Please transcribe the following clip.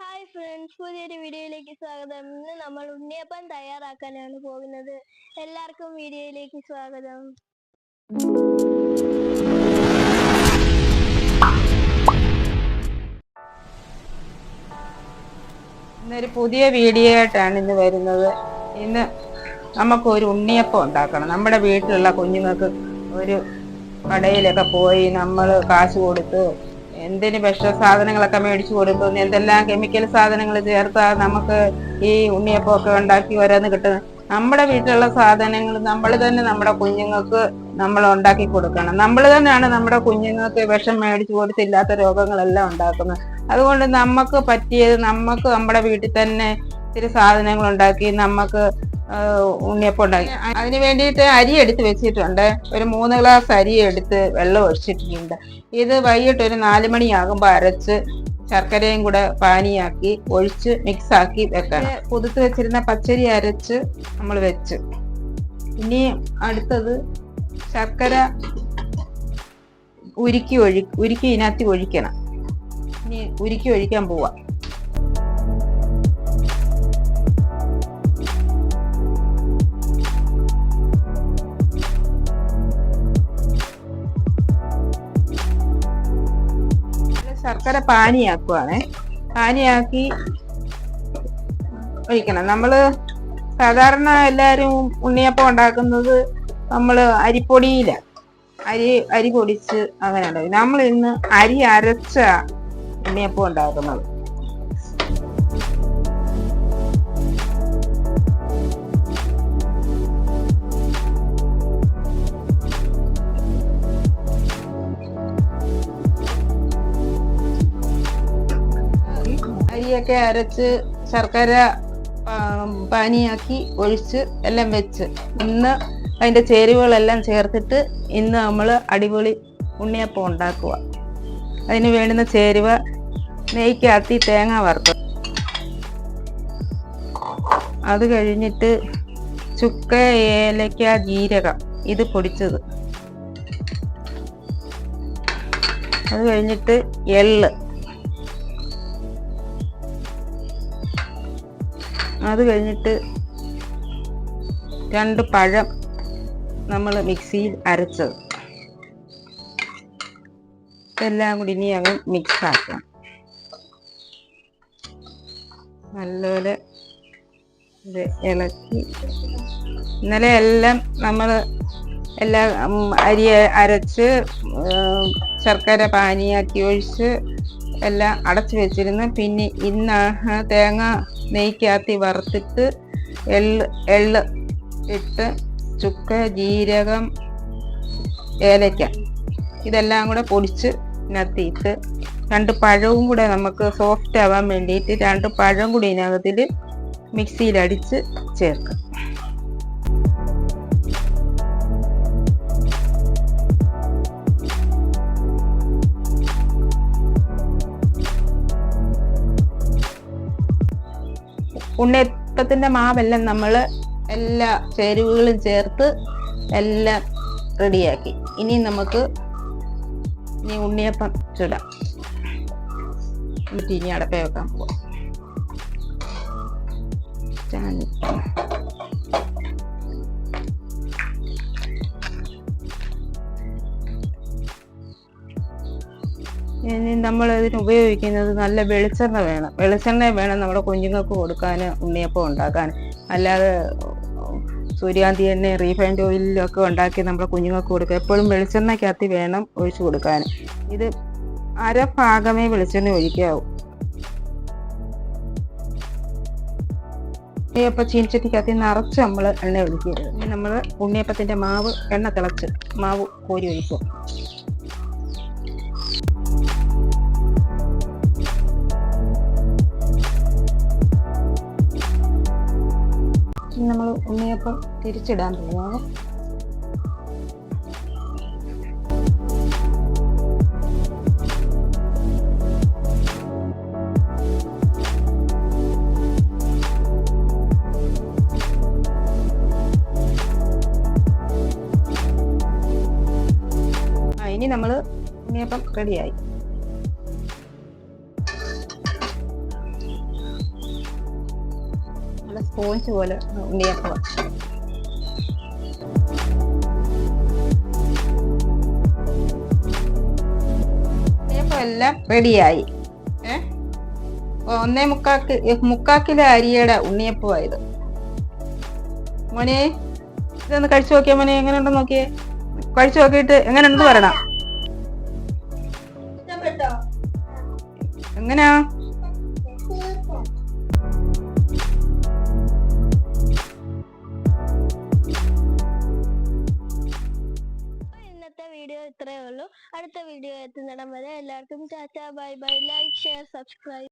Hi friends പുതിയൊരു വീഡിയോയിലേക്ക് സ്വാഗതം. ഇന്ന് നമ്മൾ ഉണ്ണിയപ്പം തയ്യാറാക്കാനാണ് പോകുന്നത്. എല്ലാവർക്കും വീഡിയോയിലേക്ക് സ്വാഗതം. ഇന്നൊരു പുതിയ വീഡിയോ ആയിട്ടാണ് ഇന്ന് വരുന്നത്. ഇന്ന് നമുക്ക് ഒരു ഉണ്ണിയപ്പം ഉണ്ടാക്കണം. നമ്മുടെ വീട്ടിലുള്ള കുഞ്ഞുങ്ങൾക്ക് ഒരു കടയിലൊക്കെ പോയി നമ്മൾ കാശ് കൊടുത്ത് എന്തിന് വിഷ സാധനങ്ങളൊക്കെ മേടിച്ചു കൊടുക്കും എന്തെല്ലാം കെമിക്കൽ സാധനങ്ങൾ ചേർത്താ നമുക്ക് ഈ ഉണ്ണിയപ്പമൊക്കെ ഉണ്ടാക്കി ഓരോന്ന് കിട്ടുന്നത്? നമ്മുടെ വീട്ടിലുള്ള സാധനങ്ങൾ നമ്മൾ തന്നെ നമ്മുടെ കുഞ്ഞുങ്ങൾക്ക് നമ്മൾ ഉണ്ടാക്കി കൊടുക്കണം. നമ്മൾ തന്നെയാണ് നമ്മുടെ കുഞ്ഞുങ്ങൾക്ക് വിഷം മേടിച്ചു കൊടുത്തില്ലാത്ത രോഗങ്ങളെല്ലാം ഉണ്ടാക്കുന്നത്. അതുകൊണ്ട് നമുക്ക് പറ്റിയത് നമുക്ക് നമ്മുടെ വീട്ടിൽ തന്നെ ഇത്തിരി സാധനങ്ങൾ ഉണ്ടാക്കി നമുക്ക് ഉണ്ണിയപ്പം ഉണ്ടാക്കി അതിന് വേണ്ടിയിട്ട് അരി എടുത്ത് വെച്ചിട്ടുണ്ട്. ഒരു മൂന്ന് ഗ്ലാസ് അരി എടുത്ത് വെള്ളം ഒഴിച്ചിട്ടുണ്ട്. ഇത് വൈകിട്ട് ഒരു നാല് മണിയാകുമ്പോൾ അരച്ച് ശർക്കരയും കൂടെ പാനിയാക്കി ഒഴിച്ച് മിക്സ് ആക്കി വെക്കണം. പുതുത്ത് വെച്ചിരുന്ന പച്ചരി അരച്ച് നമ്മൾ വെച്ച്. ഇനി അടുത്തത് ശർക്കര ഉരുക്കി ഒഴി ഉരുക്കി ഇതിനകത്ത് ഒഴിക്കണം. ഇനി ഉരുക്കി ഒഴിക്കാൻ പോവാം. ശർക്കര പാനിയാക്കുവാണേ. പാനിയാക്കി ഒഴിക്കണം. നമ്മൾ സാധാരണ എല്ലാവരും ഉണ്ണിയപ്പം ഉണ്ടാക്കുന്നത് നമ്മൾ അരിപ്പൊടിയില. അരി അരി പൊടിച്ച് അങ്ങനെ ഉണ്ടാക്കും നമ്മൾ ഇന്ന് അരി അരച്ച ഉണ്ണിയപ്പം ഉണ്ടാക്കുന്നത്. അരിയൊക്കെ അരച്ച് ശർക്കര പാനിയാക്കി ഒഴിച്ച് എല്ലാം വെച്ച്. ഇന്ന് അതിന്റെ ചേരുവകളെല്ലാം ചേർത്തിട്ട് ഇന്ന് നമ്മൾ അടിപൊളി ഉണ്ണിയപ്പം ഉണ്ടാക്കുക. അതിന് വേണ്ടുന്ന ചേരുവ നെയ്ക്കാത്തി തേങ്ങ വറുത്ത്. അത് കഴിഞ്ഞിട്ട് ചുക്ക ഏലക്ക ജീരകം ഇത് പൊടിച്ചത്. അത് കഴിഞ്ഞിട്ട് എള്ള്. അത് കഴിഞ്ഞിട്ട് രണ്ട് പഴം നമ്മൾ മിക്സിയിൽ അരച്ചത്. ഇതെല്ലാം കൂടി ഇനി അങ്ങ് മിക്സ് നല്ലപോലെ ഇളക്കി. ഇന്നലെ എല്ലാം നമ്മൾ എല്ലാ അരി അരച്ച് ശർക്കര പാനിയാക്കി ഒഴിച്ച് എല്ലാം അടച്ചു വെച്ചിരുന്നു. പിന്നെ ഇന്ന് തേങ്ങ നെയ്ക്കാത്തി വറുത്തിട്ട് എള്ള് എള്ള് ഇട്ട് ചുക്ക് ജീരകം ഏലയ്ക്ക ഇതെല്ലാം കൂടെ പൊടിച്ച് ഇതിനകത്തിട്ട് രണ്ട് പഴവും കൂടെ നമുക്ക് സോഫ്റ്റ് ആവാൻ വേണ്ടിയിട്ട് രണ്ട് പഴം കൂടി ഇതിനകത്തിൽ മിക്സിയിൽ അടിച്ച് ചേർക്കാം. ഉണ്ണിയപ്പത്തിന്റെ മാവെല്ലാം നമ്മൾ എല്ലാ ചേരുവകളും ചേർത്ത് എല്ലാം റെഡിയാക്കി. ഇനി നമുക്ക് ഇനി ഉണ്ണിയപ്പം ചുടാം. എന്നിട്ട് ഇനി അടപ്പ വെക്കാൻ പോവാം. ഇനി നമ്മൾ ഇതിന് ഉപയോഗിക്കുന്നത് നല്ല വെളിച്ചെണ്ണ വേണം. വെളിച്ചെണ്ണ വേണം നമ്മുടെ കുഞ്ഞുങ്ങൾക്ക് കൊടുക്കാൻ ഉണ്ണിയപ്പം ഉണ്ടാക്കാൻ. അല്ലാതെ സൂര്യാന്തി എണ്ണ റീഫൈൻഡ് ഓയിലൊക്കെ ഉണ്ടാക്കി നമ്മുടെ കുഞ്ഞുങ്ങൾക്ക് കൊടുക്കുക. എപ്പോഴും വെളിച്ചെണ്ണയ്ക്കകത്ത് വേണം ഒഴിച്ചു കൊടുക്കാൻ. ഇത് അര ഭാഗമേ വെളിച്ചെണ്ണ ഒഴിക്കാവൂ. ഉണ്ണിയപ്പം ചീനിച്ചട്ടിക്കകത്ത് നിറച്ച് നമ്മൾ എണ്ണ ഒഴിക്കരുത് നമ്മൾ ഉണ്ണിയപ്പത്തിന്റെ മാവ് എണ്ണ തിളച്ച് മാവ് കോരി ഒഴിക്കുക ഉണ്ണിയപ്പം തിരിച്ചിടാൻ പോവാണ് ആ ഇനി നമ്മൾ ഉണ്ണിയപ്പം റെഡിയായി. നല്ല സ്പോഞ്ച് പോലെ ഉണ്ണിയപ്പം ഉണ്ണിയപ്പം എല്ലാം റെഡിയായി ഏ? ഒന്നേ മുക്കാക്ക് മുക്കാക്കിലെ അരിയുടെ ഉണ്ണിയപ്പമായത്. മോനെ ഇതൊന്ന് കഴിച്ചു നോക്കിയേ മോനെ എങ്ങനെയുണ്ടെന്ന് നോക്കിയേ? കഴിച്ചു നോക്കിയിട്ട് എങ്ങനെയുണ്ടെന്ന് പറയണം. എങ്ങനെയാ? അടുത്ത വീഡിയോ എത്തുന്നിടം വരെ എല്ലാവർക്കും tata bye bye like share subscribe.